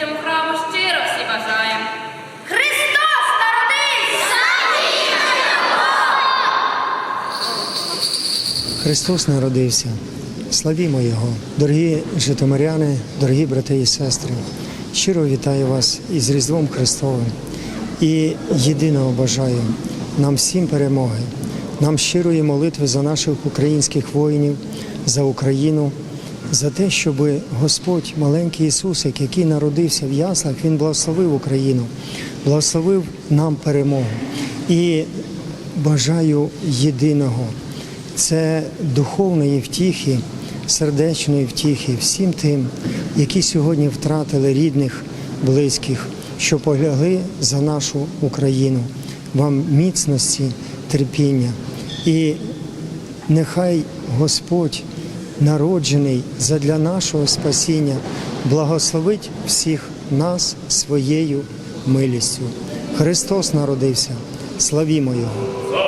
цьому храму щиро всі бажаємо. Христос народився! Христос народився. Славімо Його, дорогі житомиряни, дорогі брати і сестри. Щиро вітаю вас із Різдвом Христовим. І єдиного бажаю нам всім перемоги, нам щирої молитви за наших українських воїнів, за Україну за те, щоб Господь, маленький Ісусик, який народився в яслах, Він благословив Україну, благословив нам перемогу. І бажаю єдиного це духовної втіхи, сердечної втіхи всім тим, які сьогодні втратили рідних, близьких, що полягли за нашу Україну. Вам міцності, терпіння. І нехай Господь, народжений задля нашого спасіння, благословить всіх нас своєю милістю. Христос народився. Славімо Його!